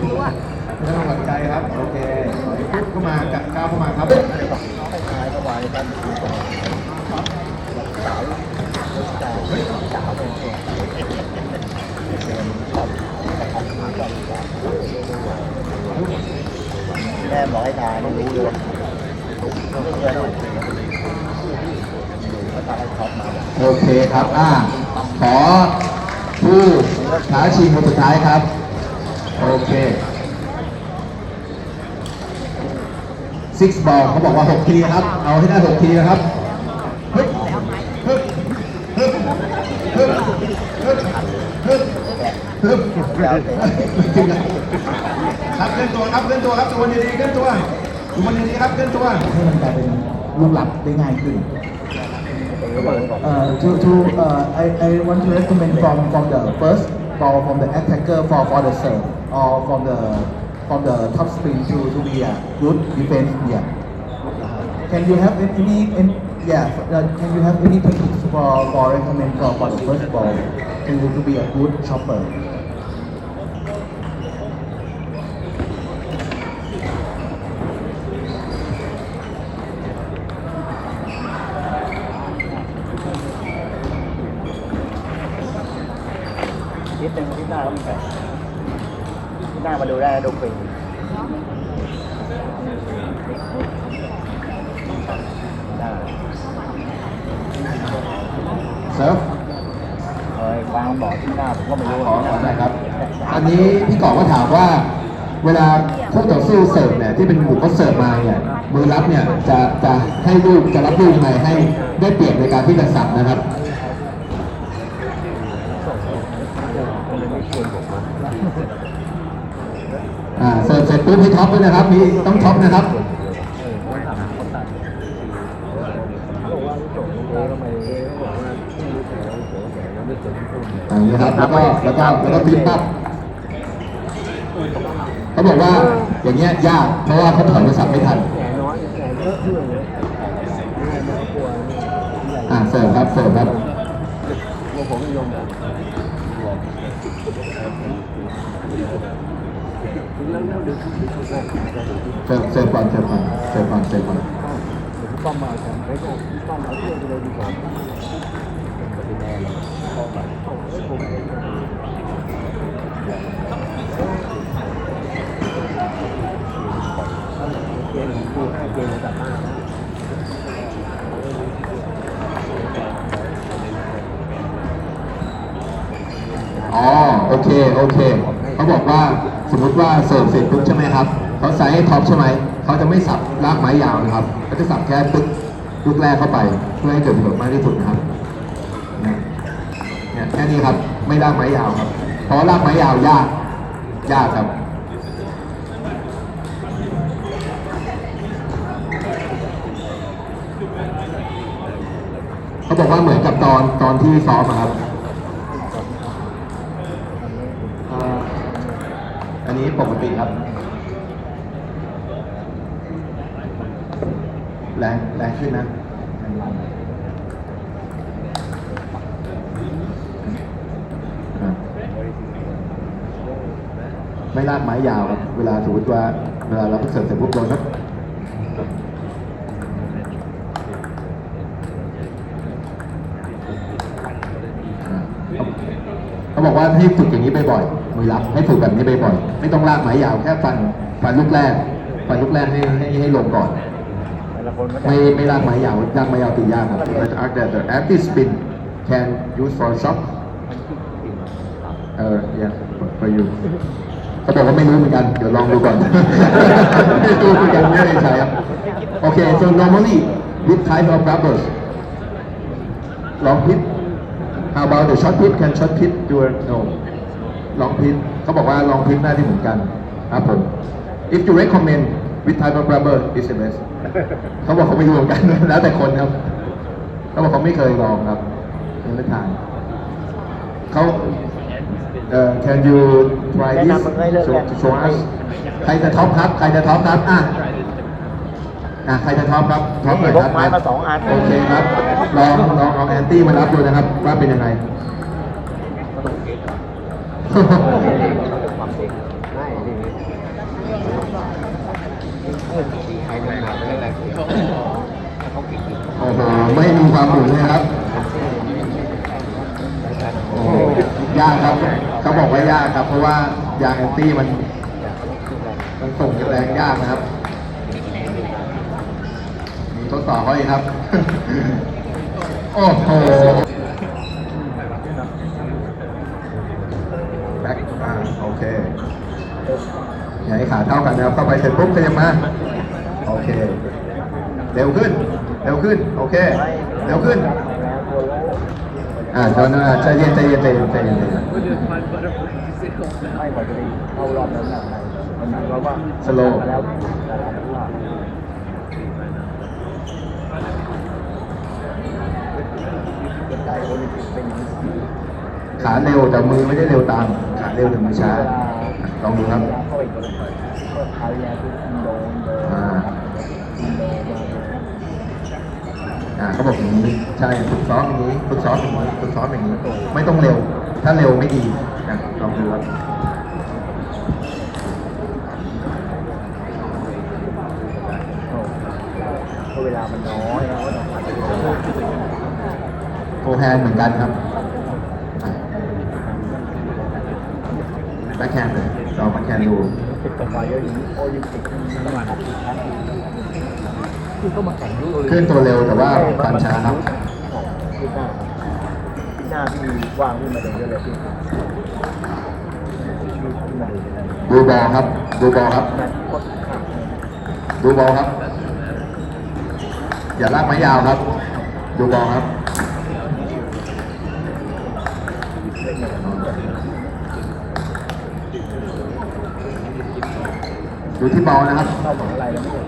ไม่ต้องหวั่นใจครับ โอเคปุ๊บเข้ามากะก้าวเข้ามาครับขายก็วายกันสาวสาวสาวเป็นตัวแม่บอกให้ทายไม่รู้เลยต้องเพื่อนเขาทำให้ท็อปมาโอเคครับ อ่า ขอผู้ท้าชิงคนสุดท้ายครับโอเค ซิกบอลเขาบอกว่า 6 ทีครับ เอาให้ได้ 6 ทีนะครับฮึบฮึบฮึบฮึบฮึบฮึบฮึบครับเคลื่อนตัวครับเคลื่อนตัวครับตัวดีๆเคลื่อนตัวดูมันดีๆครับเคลื่อนตัวให้มันกลายเป็นลูกหลับได้ง่ายขึ้น Uh, to to uh, I, I want to recommend from from the first ball from the attacker for for the serve or from the from the top spin to to be a good defense yeah. Uh, can you have any, any yeah uh, can you have any techniques for for recommend for for the first ball to to be a good chopper? ทิศ หนึ่งทิศหน้าก็มีแปดทิศหน้ามาดูได้ดูฟรีได้เซิร์ฟเอ้ยวางบอร์ดที่หน้าผมก็ไม่รู้ขอขอหน่อยครับ อันนี้พี่กอบก็ถามว่า เวลาคู่ต่อสู้เสิร์ฟเนี่ยที่เป็นหมู่เขาเสิร์ฟมาเนี่ยมือรับเนี่ยจะจะให้ลูกจะรับลูกยังไงให้ได้เปรียบในการที่จะสับนะครับ อ่าเสิร์ฟเสร็จปุ๊บให้ท็อปด้วยนะครับ มีต้องท็อปนะครับอย่างนี้ครับแล้วก็แล้วก็แล้วก็พลิกปั๊บเขาบอกว่าอย่างเงี้ยยากเพราะว่าเขาถอยโทรศัพท์ไม่ทันอ่าเสิร์ฟครับเสิร์ฟครับเสิร์ฟ เสิร์ฟก่อนเสิร์ฟก่อนเสิร์ฟก่อนเสิร์ฟก่อนป้อมมาครับไอ้พวกป้อมาเที่ยวไปเลยดีกว่าเกมของกูให้เกมกลับบ้านอ๋อโอเค โอเค เขาบอกว่า สมมติว่าเสิร์ฟเสร็จปุ๊บใช่ไหมครับเขาใส่ให้ท็อปใช่ไหมเขาจะไม่สับลากไม้ยาวนะครับเขาจะสับแค่ปึ๊กลูกแรกเข้าไปเพื่อให้เกิดประโยชน์มากที่สุดนะครับเนี่ยแค่นี้ครับไม่ลากไม้ยาวครับ เพราะลากไม้ยาวยากยากครับเขาบอกว่าเหมือนกับตอนตอนที่ซ้อมครับอ่าอั นี้ปกติครับ แรงแรงขึ้นนะไม่ลากไม้ยาวครับ เวลาสมมติว่าเวลาเราเสิร์ฟเสร็จปุ๊บโดนครับเขาบอกว่าให้ฝึกอย่างนี้บ่อยๆ มือรับให้ฝึกแบบนี้บ่อยๆไม่ต้องลากไม้ยาวแค่ฟันฟันลูกแรกฟันลูกแรกให้ให้ให้ลงก่อน ไม่ไม่ลากไม้ยาวลากไม้ยาวตียากครับ But after the active spin can use for shot เออ yeah for you เขาบอกว่าไม่รู้เหมือนกัน เดี๋ยวลองดูก่อนไม่รู้เหมือนกันไม่ได้ใช้ครับโอเค so normally which type of rubbers ลองพิษ How about the short pit can short pitch do it no long pitch เขาบอกว่า long pitch หน้าที่เหมือนกันครับผม if you recommend which type of rubber is the best เขาบอกเขาไม่รู้เหมือนกันแล้วแต่คนครับเขาบอกเขาไม่เคยลองครับยังไม่ทานเขาเอ่อ can you try แนะ this นำมันให้เลิก show แล้ว show us ใครจะท็อปครับ ใครจะท็อปครับอะอะใครจะท็อปครับท็อปหน่อยครับพกไม้มาสองอันโอเคครับลองลองเอาแอนตี้มารับดูนะครับว่าเป็นยังไง ไม่ดิใครมันหนักเลยแหละ โอ้โหไม่มีความหมุนเลยครับโอ้โหยากครับเขาบอกว่ายากครับ เพราะว่ายางแอนตี้มัน มันส่งแรงยากนะครับมีทดสอบเขาอีกครับ โอ้โห แบ็คอ่าโอ เคอย่าให้ขาเท่ากันนะครับเข้าไปเสร็จปุ๊บขยับมา โอเค เร็วขึ้น เร็วขึ้น โอเค เร็วขึ้น อ่าตอนนั้นใจเย็นใจเย็นใจเย็นใจเย็นใจเย็นไม่กว่าจะเข้ารอบนั้นนะเราว่า Slow แล้วขาเร็วแต่มือไม่ได้เร็วตาม ขาเร็วแต่มือช้า ลองดูครับเข้าไปก็เท้ายาคืออินโดนโดนอ่าอินโดนมาอ่าเขาบอกอย่างนี้ใช่ฝึกซ้อมอย่างนี้ฝึกซ้อมอย่างนี้ฝึกซ้อมอย่างนี้ ไม่ต้องเร็ว ถ้าเร็วไม่ดีนะลองดูครับเพราะเวลามันน้อยแล้วก็ต้องผัดไปเรื่อยโฟร์แฮนด์เหมือนกันครับแบ็คแฮนด์เลยล องแบ็คแฮนด์ดูๆติดกับไฟเยอะอย่างนี้โอลิมปิกต้องมาติดแค่คือเข้ามาแข่งยุโรปเคลื่อนตัวเร็วแต่ว่าฟันช้าครับขึ้นหน้าขึ้นหน้าพี่ว่างขึ้นมาเดี๋ยวเลยพี่ขึ้นดูบอลครับ ดูบอลครับ ดูบอลครับ อย่าลากไม้ยาวครับ ดูบอลครับ เล่นอย่างนั้น ดูที่บอลนะครับเข้าหมายอะไรแล้วไม่เห็น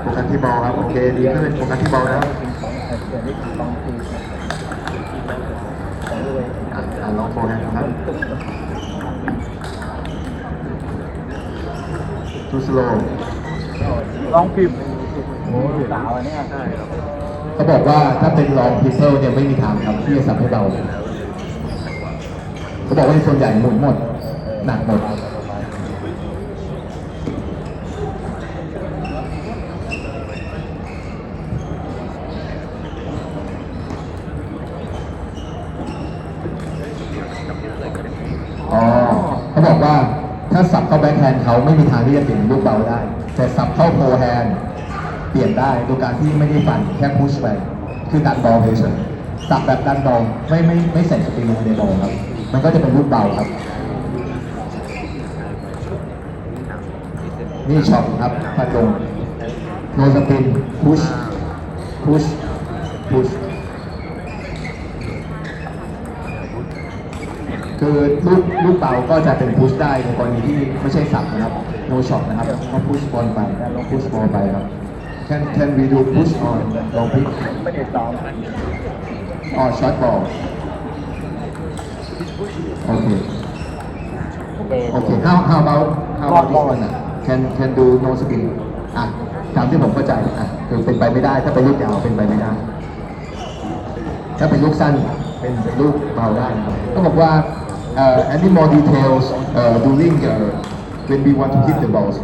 โฟกัสที่บอลครับ โอเค ดีขึ้นโฟกัสที่บอลนะครับเป็นสองแต่เดี๋ยวนี้ลองตีสองเลยอะลองโฟกัสครับทูสโลลองพิมพ์โอ้ดูสาวอันเนี้ยใช่ครับเขาบอกว่าถ้าเป็นลองพิเซลเนี่ยไม่มีทางครับที่จะสับให้เบาเขาบอกว่าส่วนใหญ่หมุนหมดหนักหมด อ๋อเขาบอกว่าถ้าสับ เขาไม่มีทางที่จะเปลี่ยนลูกเบาได้ แต่สับเข้าโฟแฮนเปลี่ยนได้โดยการที่ไม่ได้ฟันแค่พุชไปคือดันบอลเฉยๆสับแบบดันบอลไม่ไม่ไม่ใส่สปริงลงในบอลครับ มันก็จะเป็นลูกเบาครับ นี่ช็อตครับพันลงโนสปินพุชพุชพุช คือลูกลูกเบาก็จะเป็นพุชได้ในกรณีที่ไม่ใช่สับนะครับ no shot นะครับก็พุชบอลไปลองพุชบอลไปครับ can can we do push on ลองพิกไม่ได้ซ้อมอ๋อ shot ball โอเคโอเคโอเค how how about how about this one อะ can can do no spin อะตามที่ผมเข้าใจอะคือเป็นไปไม่ได้ถ้าเป็นลูกยาวเป็นไปไม่ได้ถ้าเป็นลูกสั้นเป็นเป็นลูกเบาได้นะครับก็บอกว่า เอ่อ any more details เอ่อ during uh, when we want to hit the balls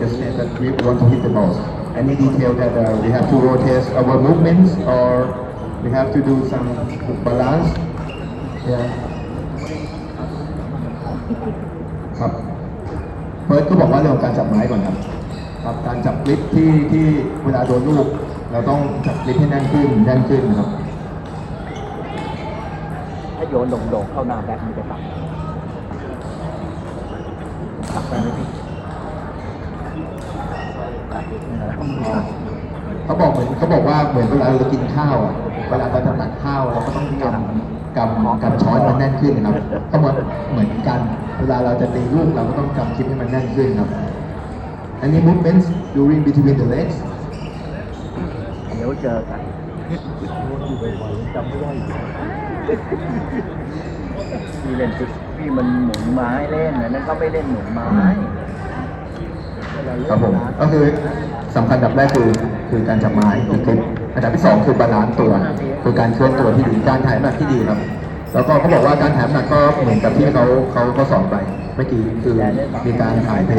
just say that we want to hit the balls any detail that uh, we have to rotate our movements or we have to do some balance yeah ครับเฟิร์สก็บอกว่าเรื่องของการจับไม้ก่อนครับครับการจับกริปที่ที่เวลาโดนลูกเราต้องจับกริปให้แน่นขึ้นแน่นขึ้นนะครับ ถ้าโยนโด่งๆเข้าหน้าแบ็คมันจะตัดตัดไปไหมพี่ตัดนั่นแหละเขาบอกเหมือนเขาบอกว่าเหมือนเวลาเรากินข้าวอะเวลาเราจะตักข้าวเราก็ต้องกำกำกำช้อนมันแน่นขึ้นนะครับก็เหมือนเหมือนกัน เวลาเราจะตีลูกเราก็ต้องกำชิ้นให้มันแน่นขึ้นครับอันนี้ movements during between the legs เดี๋ยวเจอกันอยู่บ่อยๆจำไม่ได้ พี่เล่นติ๊กพี่มันหมุนไม้เล่นอันนั้นก็ไม่เล่นหมุนไม้ครับผมก็คือสำคัญดับแรกคือคือการจับไม้คือคลิปอันดับที่สองคือบาลานซ์ตัว คือการเคลื่อนตัวที่ดีการถ่ายน้ำหนักที่ดีครับ แล้วก็เขาบอกว่าการถ่ายน้ำหนักก็เหมือนกับที่เขาเขาเขาสอนไปเมื่อกี้คือมีการถ่ายเท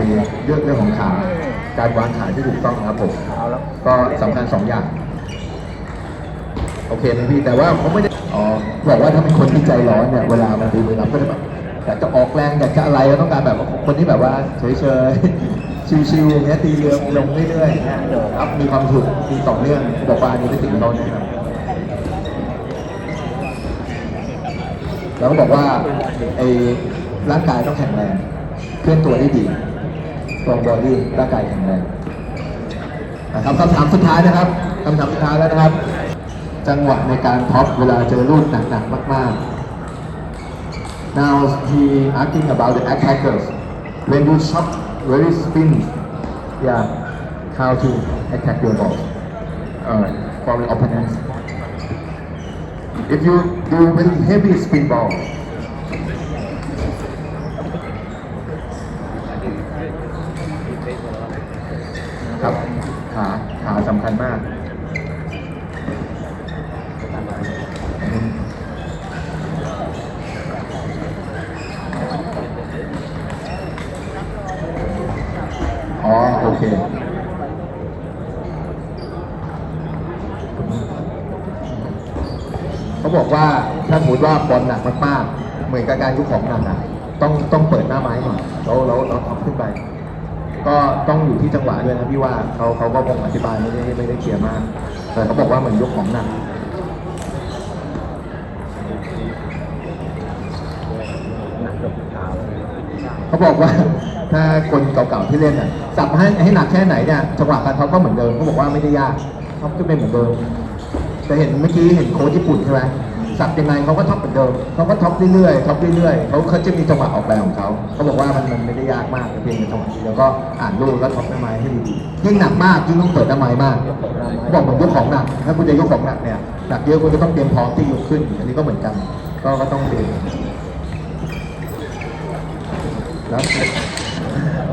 เรื่องเรื่องของขาการวางขาที่ถูกต้องครับผมก็สำคัญสองอย่าง อเคนะพี่แต่ว่าเขาไม่ได้อ๋อบอกว่าถ้าเป็นคนที่ใจร้อนเนี่ยเวลามาตีมือรับก็จะแบบอยากจะออกแรงอยากจะอะไรก็ต้องการแบบคนที่แบบว่าเฉยๆชิวๆอย่างเงี้ยตีเรือลงเรื่อยๆอย่างเงี้ยครับมีความสุขมีต่อเนื่องบอกว่าอันนี้เป็นสิ่งเราเนี่ยครับแล้วก็บอกว่าไอ้ร่างกายต้องแข็งแรงเคลื่อนตัวได้ดีตรงบอดี้ร่างกายแข็งแรงนะครับคำถามสุดท้ายนะครับคำถามสุดท้ายแล้วนะครับ จังหวะในการท็อปเวลาเจอลูกหนักๆมากๆ now he asking about the attackers when you shot very spin yeah how to attack your ball uh, for the opponents if you do very heavy spin ball ครับขาขาสำคัญมาก อ๋อ โอเค เขาบอกว่า ว่าบอลหนักมากๆ เหมือนกับการยกของหนักอะต้องต้องเปิดหน้าไม้หน่อยแล้วแล้วแล้วท็อปขึ้นไป ก็ต้องอยู่ที่จังหวะด้วยนะพี่ว่าเขาเขาก็คงอธิบายไม่ได้ไม่ได้เคลียร์มาก แต่เขาบอกว่าเหมือนยกของหนักเขาบอกว่าถ้าคนเก่าๆที่เล่นอะสับให้ให้หนักแค่ไหนเนี่ยจังหวะการท็อปก็เหมือนเดิมเขาบอกว่าไม่ได้ยากท็อปก็เป็นเหมือนเดิมแต่เห็นเมื่อกี้เห็นโค้ชญี่ปุ่นใช่ไหม สับยังไงเขาก็ท็อปเหมือนเดิมเขาก็ท็อปเรื่อยๆท็อปเรื่อยๆเขาเขาจะมีจังหวะออกแบบของเขาเขาบอกว่ามันมันไม่ได้ยากมากเพียงแต่จังหวะเดียวก็อ่านรูปแล้วท็อปน้าไม้ให้ดีๆยิ่งหนักมากยิ่งต้องเปิดน้าไม้มากเขาบอกเหมือนยกของหนักถ้าคุณจะยกของหนักเนี่ยหนักเยอะคุณก็ต้องเตรียมพร้อมที่ยกขึ้น อันนี้ก็เหมือนกันก็ก็ต้องเตรียม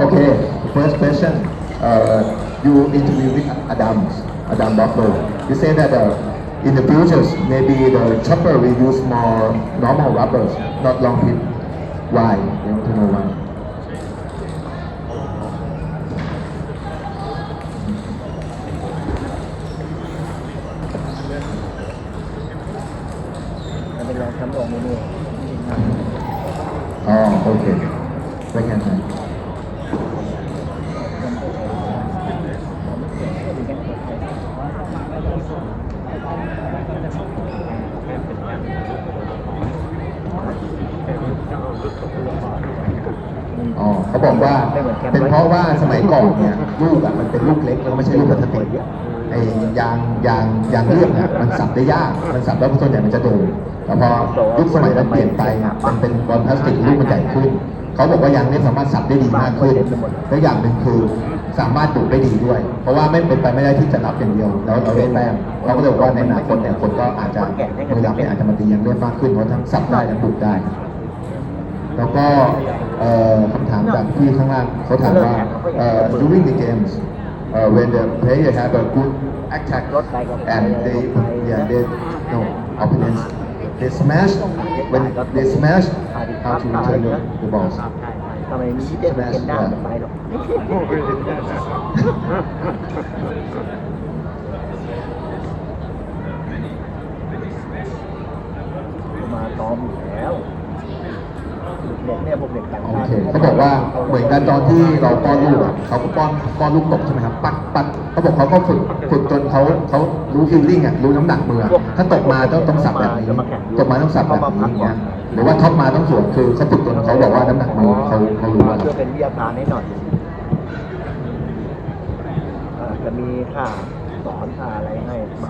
Okay, first question. Uh, you interview with Adam, Adam Buffalo. You say that uh, in the future, maybe the chopper will use more normal rubbers, not long tip. Why? You want to know why? Oh, okay. Right hand side. Thank you. โอ๋อเขาบอกว่าเป็นเพราะว่าสมัยก่อนเนี่ยลูกอะมันเป็นลูกเล็กแล้วไม่ใช่ลูกพลาสติกไอ้ยางยางยางเลื่อนอะมันสับได้ยากมันสับแล้วส่วนใหญ่มันจะโดนแต่พอยุคสมัยนั้นเปลี่ยนไปอะมันเป็นบอลพลาสติกลูกมันใหญ่ขึ้น เขาบอกว่ายางนี้สามารถสับได้ดีมากขึ้นและอย่างหนึ่งคือ สามารถดูดได้ดีด้วย เพราะว่าไม่เป็นไปไม่ได้ที่จะรับอย่างเดียว แล้วเราได้แต้มเราก็เลยบอกว่าในอนาคตเนี่ยคนก็อาจจะมือรับเนี่ยอาจจะมาตียางเลื่อนมากขึ้นเพราะทั้งสับได้และดูดได้ แล้วก็คำถามจากที่ข้างล่างเขาถามว่า during the games uh, when the player have a good attack and they yeah they no opponents they smash when they smash how to return the, the balls ทำไมมีเด็กเกนด้าไปหรอกมาซ้อมอยู่แล้วเด็กเนี่ยพวกเด็กต่างโอชาติเคเขาบอกว่าเหมือนกันตอนที่เราป้อนลูกอะเขาก็ป้อนป้อนลูกตกใช่ไหมครับปักปักเขาบอกเขาก็ฝึกฝึกจนเขาเขารู้ฟีลลิ่งอะรู้น้ำหนักมืออะถ้าตกมาต้องต้องสับแบบนี้ตกมาต้องสับแบบนี้อย่างเงี้ยหรือว่าท็อปมาต้องสวนคือเขาฝึกจนเขาบอกว่าน้ำหนักมือเขาเขารู้มาแล้วเพื่อเป็นวิทยาการให้หน่อยอ่าจะมีค่าสอนค่าอะไรให้มา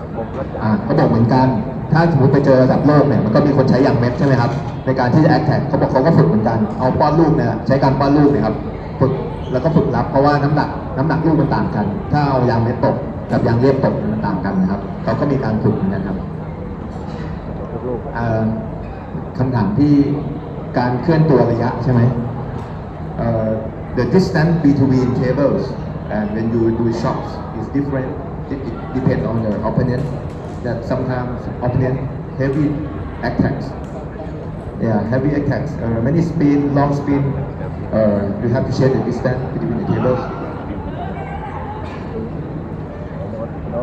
ผมก็จะ อ่าเขาบอกเหมือนกัน ถ้าสมมติไปเจอระดับโลกเนี่ยมันก็มีคนใช้ยางเม็ดใช่ไหมครับ ในการที่จะแอคแท็กเขาบอกเขาก็ฝึกเหมือนกัน เอาป้อนลูกเนี่ยใช้การป้อนลูกเนี่ยครับฝึกแล้วก็ฝึกรับเพราะว่าน้ำหนักน้ำหนักลูกมันต่างกัน ถ้าเอายางเม็ดตกกับยางเรียบตกมันต่างกันนะครับเขาก็มีการฝึกเหมือนกันครับคำถามที่การเคลื่อนตัวระยะใช่ไหม the distance between tables and when you do shots is different it, it depends on the opponent that sometimes opponent heavy attacks yeah heavy attacks uh, many spin long spin uh, you have to share the distance between the tables น้อ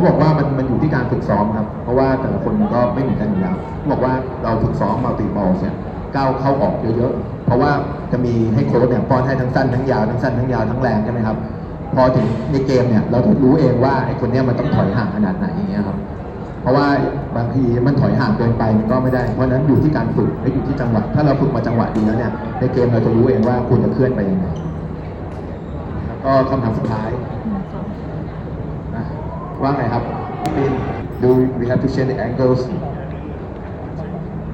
เขาบอกว่ามันมันอยู่ที่การฝึกซ้อมครับ เพราะว่าแต่ละคนก็ไม่เหมือนกันอยู่แล้วเขาบอกว่าเราฝึกซ้อมมัลติบอลเนี่ยก้าวเข้าออกเยอะๆ เพราะว่าจะมีให้โค้ชเนี่ยป้อนให้ทั้งสั้นทั้งยาวทั้งสั้นทั้งยาวทั้งแรงใช่ไหมครับ พอถึงในเกมเนี่ยเราจะรู้เองว่าไอ้คนเนี้ยมันต้องถอยห่างขนาดไหนอย่างเงี้ยครับ เพราะว่าบางทีมันถอยห่างเกินไปมันก็ไม่ได้ เพราะนั้นอยู่ที่การฝึกและอยู่ที่จังหวะ ถ้าเราฝึกมาจังหวะดีแล้วเนี่ยในเกมเราจะรู้เองว่าควรจะเคลื่อนไปยังไง แล้วก็คำถามสุดท้าย ว่าไงครับปีน do we have to change the angles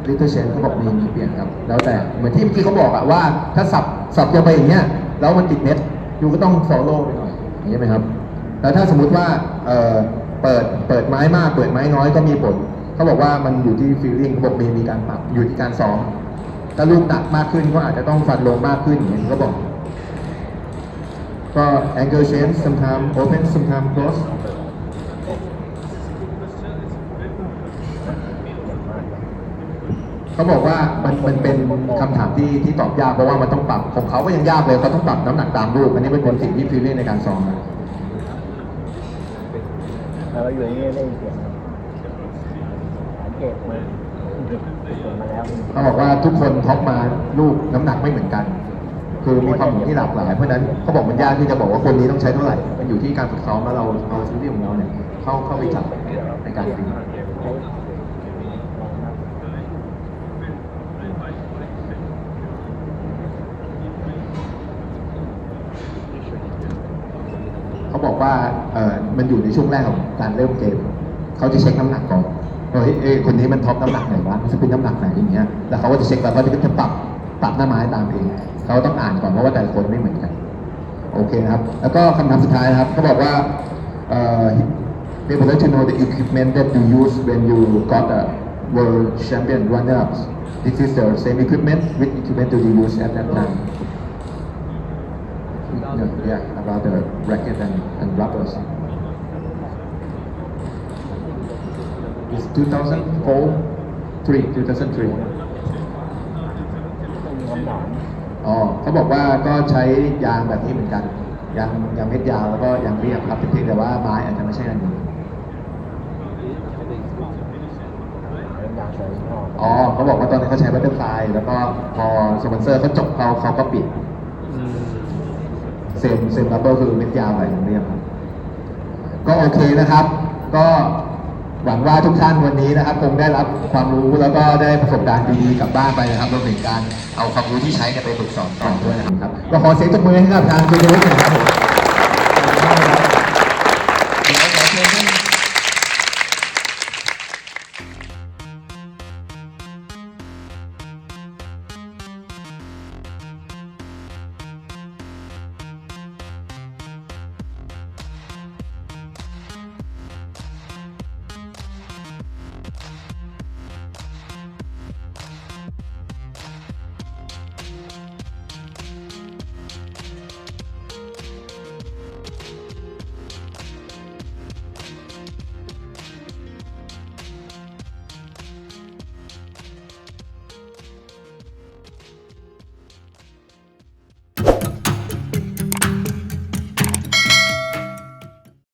little change เขาบอกมีมีเปลี่ยนครับ แล้วแต่เหมือนที่เมื่อกี้เขาบอกอะว่า ถ้าสับสับลงไปอย่างเงี้ยแล้วมันติดเน็ตยูก็ต้อง follow ไปหน่อยอย่างเงี้ยไหมครับ แล้วถ้าสมมุติว่าเออเปิดเปิดไม้มากเปิดไม้น้อยก็มีผลเขาบอกว่ามันอยู่ที่ feeling เขาบอกมีมีการปรับอยู่ที่การซ้อมถ้าลูกหนักมากขึ้นก็อาจจะต้องฟันลงมากขึ้นอย่างเงี้ยเขาบอกก็ angle change sometimes open sometimes close เขาบอกว่ามันมันเป็นคำถามที่ที่ตอบยากเพราะว่ามันต้องปรับของเขาก็ยังยากเลยเขาต้องปรับน้ำหนักตามลูกอันนี้เป็นคนสิ่งที่ฟีลลิ่งในการซ้อมนะเราอยู่ย่างนี้ได้เสียงสังเกตมาเกิดมาแล้วเขาบอกว่าทุกคนท็อปมาลูกน้ำหนักไม่เหมือนกัน คือมีความหมุนที่หลากหลายเพราะฉะนั้นเขาบอกมันยากที่จะบอกว่าคนนี้ต้องใช้เท่าไหร่ มันอยู่ที่การฝึกซ้อมแล้วเราเอาชีวิตของเราเนี่ยเข้าเข้าไปจับในการตีเขาบอกว่าเออ มันอยู่ในช่วงแรกของการเริ่มเกม เขาจะเช็คน้ำหนักก่อนเฮ้ยเอ้คนนี้มันท็อปน้ำหนักไหนวะมันจะเป็นน้ำหนักไหนอย่างเงี้ย แล้วเขาก็จะเช็คแล้วก็จะปรับปรับหน้าไม้ตามเอง เขาต้องอ่านก่อนเพราะว่าแต่ละคนไม่เหมือนกัน โอเคครับ แล้วก็คำถามสุดท้ายนะครับเขาบอกว่าเอ่อ they would like to know the equipment that you use when you got a world champion runner-ups. This is the same equipment which equipment do you use at that time? Yeah, about the racket and, and rubbers. Is 2004, 3, 2003. มีคมอ๋อเขาบอกว่าก็ใช้ยางแบบนี้เหมือนกัน ยางยางเม็ดยาวแล้วก็ยางเรียบครับเพียงแต่ว่าไม้อาจจะไม่ใช่อันนี้ออ๋อเขาบอกว่าตอนนั้เขาใช้บัตเตอร์ฟลายแล้วก็พอสปอนเซอร์เขาจบเขาเขาก็ปิดเซมเซมรับเบอร์คือเม็ดยาวแบบยางเรียบครับ ก็โอเคนะครับ ก็ หวังว่าทุกท่านวันนี้นะครับ คงได้รับความรู้แล้วก็ได้ประสบการณ์ดีๆกลับบ้านไปนะครับรวมถึงการเอาความรู้ที่ใช้กันไปฝึกสอนต่อด้วยนะครับ ก็ขอเสียงตบมือให้กับทางคุณยศหน่อยครับผม